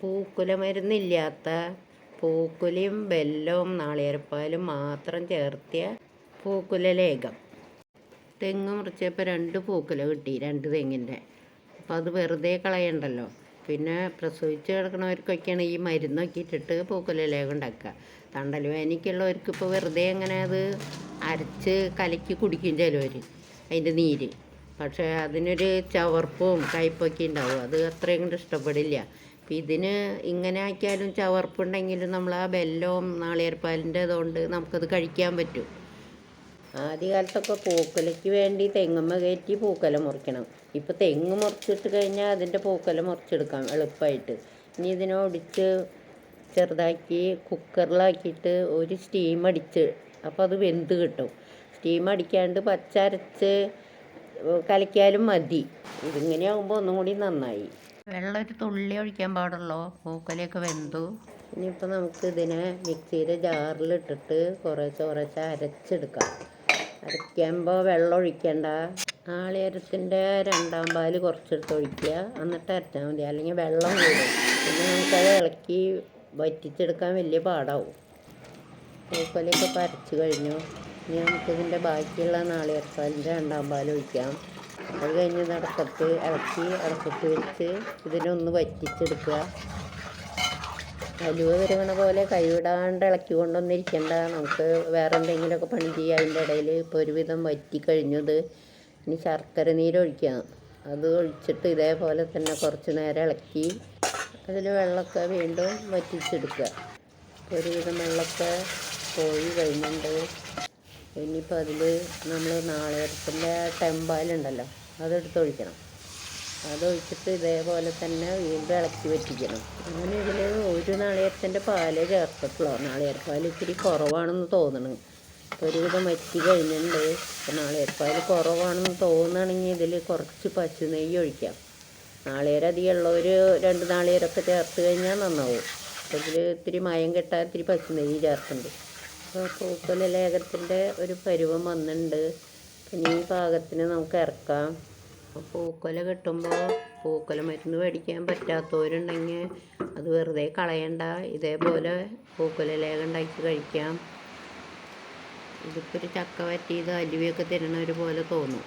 പൂക്കുല മരുന്നില്ലാത്ത പൂക്കുലയും വെല്ലവും നാളികേരപ്പാലും മാത്രം ചേർത്തിയ പൂക്കുല ലേഖം തെങ്ങ് മുറിച്ചപ്പോൾ രണ്ട് പൂക്കുല കിട്ടി രണ്ട് തെങ്ങിന്റെ അപ്പോൾ അത് വെറുതെ കളയണ്ടല്ലോ. പിന്നെ പ്രസവിച്ച് കിടക്കണവർക്കൊക്കെയാണ് ഈ മരുന്നൊക്കെ ഇട്ടിട്ട് പൂക്കുല ലേഖം ഉണ്ടാക്കുക. തണ്ടൽ വേനയ്ക്കുള്ളവർക്ക് ഇപ്പോൾ വെറുതെ അങ്ങനെ അത് അരച്ച് കലക്കി കുടിക്കും ചിലവർ അതിന്റെ നീര്. പക്ഷേ അതിനൊരു ചവർപ്പും കയ്പൊക്കെ ഉണ്ടാവും. അത് അത്രയും കൊണ്ട് ഇഷ്ടപ്പെടില്ല. അപ്പം ഇതിന് ഇങ്ങനെ ആക്കിയാലും ചവർപ്പുണ്ടെങ്കിലും നമ്മൾ ആ ബെല്ലവും നാളികേർപ്പാലിന്റെ ഇതുകൊണ്ട് നമുക്കത് കഴിക്കാൻ പറ്റും. ആദ്യകാലത്തൊക്കെ പൂക്കലയ്ക്ക് വേണ്ടി തെങ്ങുമ്മ കയറ്റി പൂക്കല മുറിക്കണം. ഇപ്പോൾ തെങ്ങ് മുറിച്ചിട്ട് കഴിഞ്ഞാൽ അതിന്റെ പൂക്കല മുറിച്ചെടുക്കാം എളുപ്പമായിട്ട് ഇനി ഇതിനൊടിച്ച് ചെറുതാക്കി കുക്കറിലാക്കിയിട്ട് ഒരു സ്റ്റീം അടിച്ച് അപ്പോൾ അത് വെന്ത് കിട്ടും. സ്റ്റീം അടിക്കാണ്ട് പച്ചരച്ച് കലക്കിയാലും മതി. ഇതിങ്ങനെയാകുമ്പോൾ ഒന്നും കൂടി നന്നായി. വെള്ളം ഒരു തുള്ളി ഒഴിക്കാൻ പാടുള്ളൂ? പൂക്കലൊക്കെ വെന്തു. ഇനിയിപ്പോൾ നമുക്ക് ഇതിനെ മിക്സിയുടെ ജാറിലിട്ടിട്ട് കുറേശ്ശെ കുറേശ്ശെ അരച്ചെടുക്കാം. അരയ്ക്കുമ്പോൾ വെള്ളം ഒഴിക്കണ്ട. നാളികരത്തിന്റെ രണ്ടാം പാൽ കുറച്ചെടുത്ത് ഒഴിക്കുക. എന്നിട്ട് അരച്ചാൽ മതി. അല്ലെങ്കിൽ വെള്ളം കൂടും. പിന്നെ നമുക്കത് ഇളക്കി വറ്റിച്ചെടുക്കാൻ വലിയ പാടാവും. പൂക്കലൊക്കെ ഇപ്പോൾ അരച്ച് കഴിഞ്ഞു. ഇനി നമുക്കിതിന്റെ ബാക്കിയുള്ള നാളികേരപ്പാലിന്റെ രണ്ടാം പാൽ ഒഴിക്കാം. അത് കഴിഞ്ഞ് നടക്കത്ത് ഇളക്കി ഇളക്കിട്ട് വെച്ച് ഇതിനൊന്ന് വറ്റിച്ചെടുക്കുക. കലുവ വരുന്ന പോലെ കൈവിടാണ്ട് ഇളക്കി കൊണ്ടൊന്നും ഇരിക്കണ്ട നമുക്ക് വേറെ എന്തെങ്കിലുമൊക്കെ പണി ചെയ്യുക. അതിന്റെ ഇടയിൽ ഇപ്പോൾ ഒരുവിധം വറ്റി കഴിഞ്ഞത് ഇനി ശർക്കര നീരൊഴിക്കാം അത് ഒഴിച്ചിട്ട് ഇതേപോലെ തന്നെ കുറച്ച് നേരം ഇളക്കി അതിൽ വെള്ളമൊക്കെ വീണ്ടും വറ്റിച്ചെടുക്കുക. ഒരുവിധം വെള്ളമൊക്കെ പോയി കഴിഞ്ഞിട്ടുണ്ട്. ഇനിയിപ്പോൾ അതിൽ നമ്മൾ നാളികേരത്തിന്റെ ടെമ്പാലുണ്ടല്ലോ അതെടുത്ത് ഒഴിക്കണം. അതൊഴിച്ചിട്ട് ഇതേപോലെ തന്നെ വീണ്ടും ഇളക്കി വറ്റിക്കണം. അങ്ങനെ ഇതിൽ ഒരു നാളികേരത്തിന്റെ പാലേ ചേർത്തിട്ടുള്ളൂ. നാളികേരപ്പാൽ ഇത്തിരി കുറവാണെന്ന് തോന്നണം. ഇപ്പോൾ ഒരുവിധം വറ്റി കഴിഞ്ഞിട്ടുണ്ട്. അപ്പോൾ നാളികേരപ്പാൽ കുറവാണെന്ന് തോന്നുകയാണെങ്കിൽ ഇതിൽ കുറച്ച് പശു നെയ്യ് ഒഴിക്കാം. നാളികേരം അധികം ഉള്ളവർ രണ്ട് നാളികേരമൊക്കെ ചേർത്ത് കഴിഞ്ഞാൽ നന്നാവും. അപ്പോൾ ഇതിൽ ഇത്തിരി മയം കെട്ടാൻ ഇത്തിരി പശു നെയ്യ് ചേർക്കുന്നുണ്ട്. അപ്പോൾ പൂക്കല ലേഖത്തിന്റെ ഒരു പരുവം വന്നിട്ടുണ്ട് പിന്നെ ഈ പാകത്തിന് നമുക്ക് ഇറക്കാം പൂക്കൊല കിട്ടുമ്പോൾ പൂക്കൊല മരുന്ന് മേടിക്കാൻ പറ്റാത്തവരുണ്ടെങ്കിൽ അത് വെറുതെ കളയണ്ട. ഇതേപോലെ പൂക്കൊല ലേഖ ഉണ്ടാക്കി കഴിക്കാം. ഇതിപ്പോൾ ഒരു ചക്ക പറ്റിയത് അരുവിയൊക്കെ തരുന്നവർ പോലെ തോന്നും.